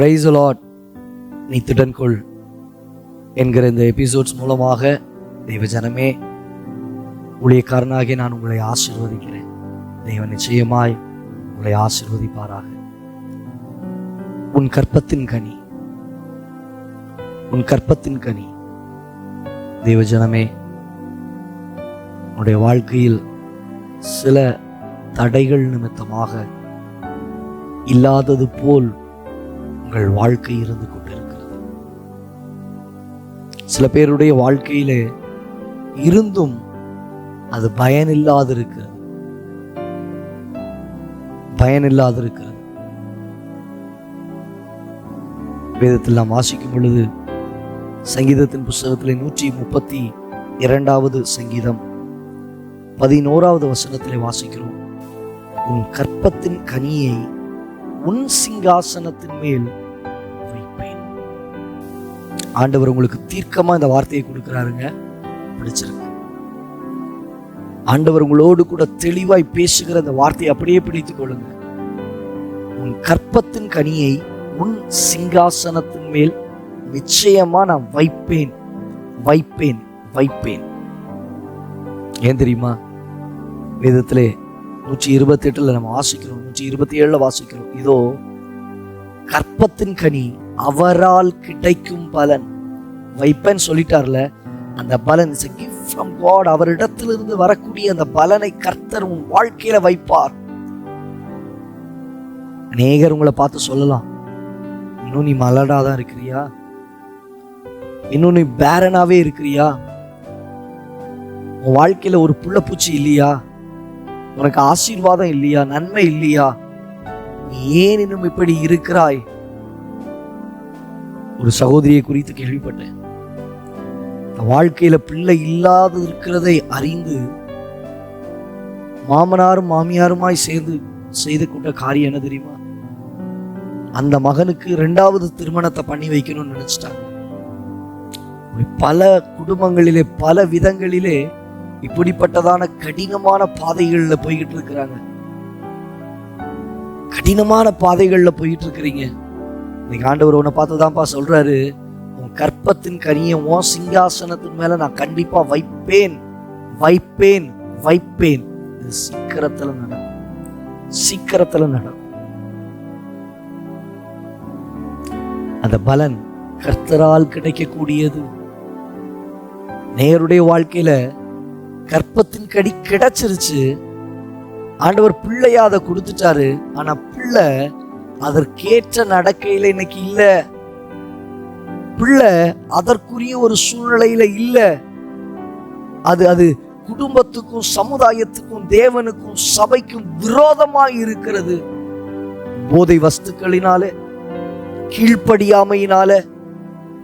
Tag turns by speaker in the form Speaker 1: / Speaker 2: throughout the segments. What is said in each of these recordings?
Speaker 1: Price lot நீ திடன்கொள் என்கிற இந்த எபிசோட்ஸ் மூலமாக தெய்வஜனமே ஊழியக்காரனாகிய நான் உங்களை ஆசிர்வதிக்கிறேன். தெய்வ நிச்சயமாய் உங்களை ஆசிர்வதிப்பாராக. உன் கற்பத்தின் கனி உன் கற்பத்தின் கனி. தெய்வ ஜனமே உன்னுடைய வாழ்க்கையில் சில தடைகள் நிமித்தமாக இல்லாதது போல் உங்கள் வாழ்க்கை இருந்து கொண்டிருக்கிறது. சில பேருடைய வாழ்க்கையிலே இருந்தும் அது பயனில்லாதிருக்கிறது. பயனில்லாதிருக்கிறது. வேதத்தில் நாம் வாசிக்கும் பொழுது சங்கீதத்தின் புஸ்தகத்தில் நூற்றி முப்பத்தி இரண்டாவது சங்கீதம் பதினோராவது வசனத்தில் வாசிக்கிறோம். உன் கற்பத்தின் கனியை உன் சிங்காசனத்தின் மேல் ஆண்டவர் உங்களுக்கு தீர்க்கமா இந்த வார்த்தையை கொடுக்கிறாருங்க. பிடிச்சிருங்க. ஆண்டவர் உங்களோடு கூட தெளிவாய் பேசுகிற அந்த வார்த்தையை அப்படியே பிடித்துக் கொள்ளுங்க. உன் கற்பத்தின் கனியை உன் சிங்காசனத்தின் மேல் நிச்சயமா நான் வைப்பேன். வைப்பேன் வைப்பேன். ஏன் தெரியுமா? வேதத்திலே நூற்றி இருபத்தி எட்டுல நம்ம வாசிக்கிறோம். நூற்றி இருபத்தி ஏழுல வாசிக்கிறோம். இதோ கற்பத்தின் கனி அவரால் கிடைக்கும் பலன். வைப்பேன்னு சொல்லிட்டார்ல அந்த பலன் இஸ் கிஃப்ட் ஃப்ரம் காட் அவரிடத்திலிருந்து வரக்கூடிய அந்த பலனை கர்த்தர் உன் வாழ்க்கையில வைப்பார். அநேகர் உங்களை பார்த்து சொல்லலாம். இன்னும் நீ மலடா தான் இருக்கிறியா? இன்னும் நீ பேரனாவே இருக்கிறியா? உன் வாழ்க்கையில ஒரு புள்ள பூச்சி இல்லையா? உனக்கு ஆசீர்வாதம் இல்லையா? நன்மை இல்லையா? நீ ஏன் இன்னும் இப்படி இருக்கிறாய்? ஒரு சகோதரியை குறித்து கேள்விப்பட்டேன். வாழ்க்கையில பிள்ளை இல்லாது இருக்கிறதை அறிந்து மாமனாரும் மாமியாருமாய் சேர்ந்து செய்து கொண்ட காரியம் என்ன தெரியுமா? அந்த மகனுக்கு ரெண்டாவது திருமணத்தை பண்ணி வைக்கணும்னு நினைச்சிட்டாங்க. பல குடும்பங்களிலே பல விதங்களிலே இப்படிப்பட்டதான கடினமான பாதைகள்ல போய்கிட்டு இருக்கிறாங்க. கடினமான பாதைகள்ல போயிட்டு இருக்கிறீங்க. இன்னைக்கு ஆண்டவர் உன்னை பார்த்துதான்ப்பா சொல்றாரு. உன் கற்பத்தின் கனியை உன் சிங்காசனத்தின் மேல நான் கண்டிப்பா வைப்பேன். வைப்பேன் வைப்பேன். இது சீக்கிரத்துல நடக்கும். சீக்கிரத்துல நடக்கும். அந்த பலன் கர்த்தரால் கிடைக்கக்கூடியது. நேருடைய வாழ்க்கையில கற்பத்தின் கடி கிடைச்சிருச்சு. ஆண்டவர் பிள்ளையா அதை கொடுத்துட்டாரு. ஆனா பிள்ளை அதற்கேற்ற நடக்கையில இன்னைக்கு இல்ல. பிள்ளை அதற்குரிய ஒரு சூழ்நிலையில இல்ல. அது அது குடும்பத்துக்கும் சமுதாயத்துக்கும் தேவனுக்கும் சபைக்கும் விரோதமாய் இருக்கிறது. போதை வஸ்துக்களினாலே கீழ்ப்படியாமையினால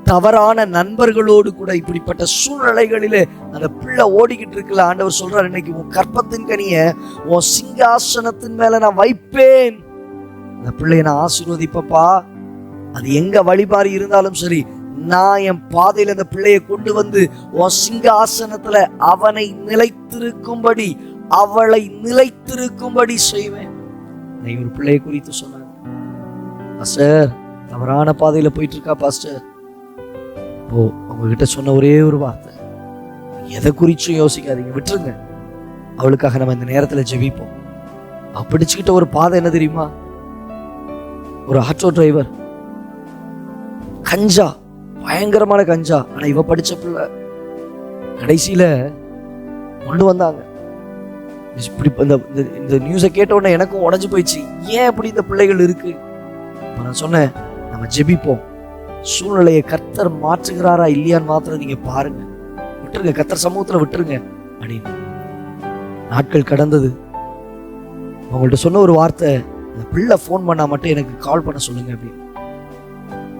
Speaker 1: தவறான நண்பர்களோடு கூட இப்படிப்பட்ட சூழ்நிலைகளிலே அந்த பிள்ளை ஓடிக்கிட்டு இருக்கல ஆண்டவர் சொல்றாரு இன்னைக்கு உன் கற்பத்தின் கனிய உன் சிங்காசனத்தின் மேல நான் வைப்பேன். அந்த பிள்ளைய நான் ஆசீர்வதிப்பப்பா அது எங்க வழிபாரி இருந்தாலும் சரி நான் என் பாதையில அந்த பிள்ளையை கொண்டு வந்து உன் சிங்காசனத்துல அவனை நிலைத்திருக்கும்படி அவளை நிலைத்திருக்கும்படி செய்வேன். நீ ஒரு பிள்ளையை குறித்து சொன்னாங்க பாஸ்டர் தவறான பாதையில போயிட்டு இருக்கா பாஸ்டர் ஓ உங்ககிட்ட சொன்ன ஒரே ஒரு வார்த்தை. எதை குறிச்சும் யோசிக்காதீங்க விட்டுருங்க. அவளுக்காக நம்ம இந்த நேரத்துல ஜெபிப்போம். அவ பிடிச்சுக்கிட்ட ஒரு பாதை என்ன தெரியுமா? ஒரு ஆட்டோ டிரைவர் கஞ்சா பயங்கரமான கஞ்சா. ஆனா இவ படிச்ச பிள்ளை கடைசியில் கொண்டு வந்தாங்க. இப்படி இந்த இந்த- இந்த நியூஸை கேட்ட உடனே எனக்கும் உடஞ்சு போயிடுச்சு. ஏன் இப்படி இந்த பிள்ளைகள் இருக்கு? இப்போ நான் சொன்னேன் நம்ம ஜெபிப்போம். சூழ்நிலையை கர்த்தர் மாற்றுகிறாரா இல்லையான்னு மாத்திரம் நீங்க பாருங்க. விட்டுருங்க கர்த்தர் சமூகத்துல விட்டுருங்க. அப்படின்னு நாட்கள் கடந்தது. உங்கள்ட்ட சொன்ன ஒரு வார்த்தை அந்த பிள்ளை ஃபோன் பண்ணால் மட்டும் எனக்கு கால் பண்ண சொல்லுங்க அப்படின்னு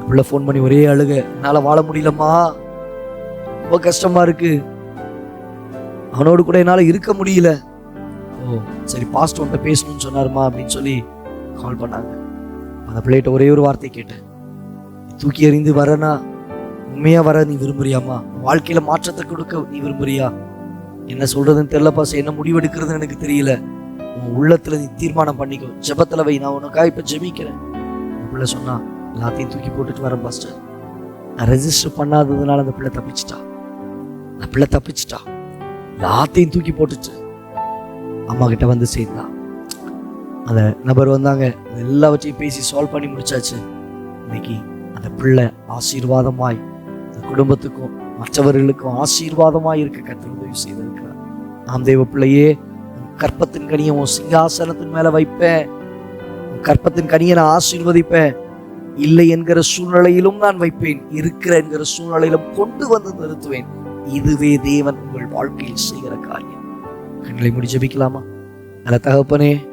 Speaker 1: பிள்ளை ஃபோன் பண்ணி ஒரே அழுக. என்னால் வாழ முடியலம்மா. ரொம்ப கஷ்டமா இருக்கு. அவனோடு கூட என்னால் இருக்க முடியல. ஓ சரி பாஸ்ட் உன்ட்ட பேசணும்னு சொன்னாருமா அப்படின்னு சொல்லி கால் பண்ணாங்க. அந்த பிள்ளைகிட்ட ஒரே ஒரு வார்த்தை கேட்டேன். தூக்கி எறிந்து வரனா உண்மையா வர நீ விரும்புறியாமா வாழ்க்கையில் வாழ்க்கையில மாற்றத்தை கொடுக்க நீ விரும்புறியா? என்ன சொல்றதுன்னு தெரியலப்பா என்ன முடிவெடுக்கிறதுன்னு எனக்கு தெரியல. உன் உள்ளத்துல நீ தீர்மானம் பண்ணிக்கோ. ஜபத்துல வை நான் உனக்காக இப்ப ஜெபிக்கிறேன். பிள்ளை சொன்னா எல்லாத்தையும் தூக்கி போட்டுட்டு வரேன் பாஸ்டர் நான் ரெஜிஸ்டர் பண்ணாததுனால அந்த பிள்ளை தப்பிச்சிட்டா. அந்த பிள்ளை தப்பிச்சிட்டா. எல்லாத்தையும் தூக்கி போட்டுச்சு அம்மா கிட்ட வந்து சேர்ந்தா. அந்த நபர் வந்தாங்க. எல்லாவற்றையும் பேசி சால்வ் பண்ணி முடிச்சாச்சு. இன்னைக்கு அந்த பிள்ளை ஆசீர்வாதமாய் அந்த குடும்பத்துக்கும் மற்றவர்களுக்கும் ஆசீர்வாதமாய் இருக்க கர்த்தர் உதவி செய்திருக்கிறார். ஆம் தேவ பிள்ளையே கற்பத்தின் கனியை உன் சிங்காசனத்தின் மேல வைப்பேன். கற்பத்தின் கனியை நான் ஆசீர்வதிப்பேன். இல்லை என்கிற சூழ்நிலையிலும் நான் வைப்பேன். இருக்கிற என்கிற சூழ்நிலையிலும் கொண்டு வந்து நிறுத்துவேன். இதுவே தேவன் உங்கள் வாழ்க்கையில் செய்கிற காரியம். கண்களை முடி ஜபிக்கலாமா? நல்ல தகப்பனே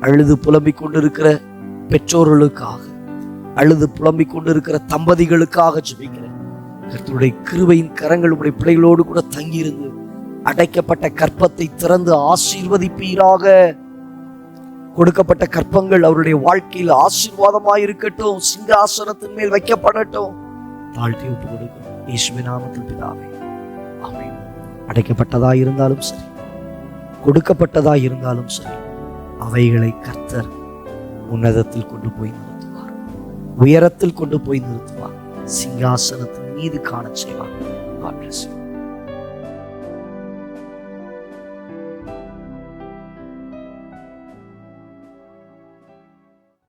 Speaker 1: அழுது புலம்பிக் கொண்டிருக்கிற பெற்றோர்களுக்காக அழுது புலம்பிக் கொண்டிருக்கிற தம்பதிகளுக்காக ஜபிக்கிறேன். கருத்துடைய கிருவையின் கரங்கள் உடைய பிள்ளைகளோடு கூட தங்கியிருந்து அடைக்கப்பட்ட கற்பத்தை திறந்து ஆசீர்வதிப்பீராக. கொடுக்கப்பட்ட கற்பங்கள் அவருடைய வாழ்க்கையில் ஆசீர்வாதமாக இருக்கட்டும் சிங்காசனத்தின் மேல் வைக்கப்படட்டும். தாழ்த்தி ஒப்பு கொடுக்கும் இயேசுவின் நாமத்தில் பிதாவே அடைக்கப்பட்டதா இருந்தாலும் சரி கொடுக்கப்பட்டதா இருந்தாலும் சரி அவைகளை கர்த்தர் உன்னதத்தில் கொண்டு போய் நிறுத்துவார். உயரத்தில் கொண்டு போய் நிறுத்துவார். சிங்காசனத்தின் மீது காண செய்வார். God bless you.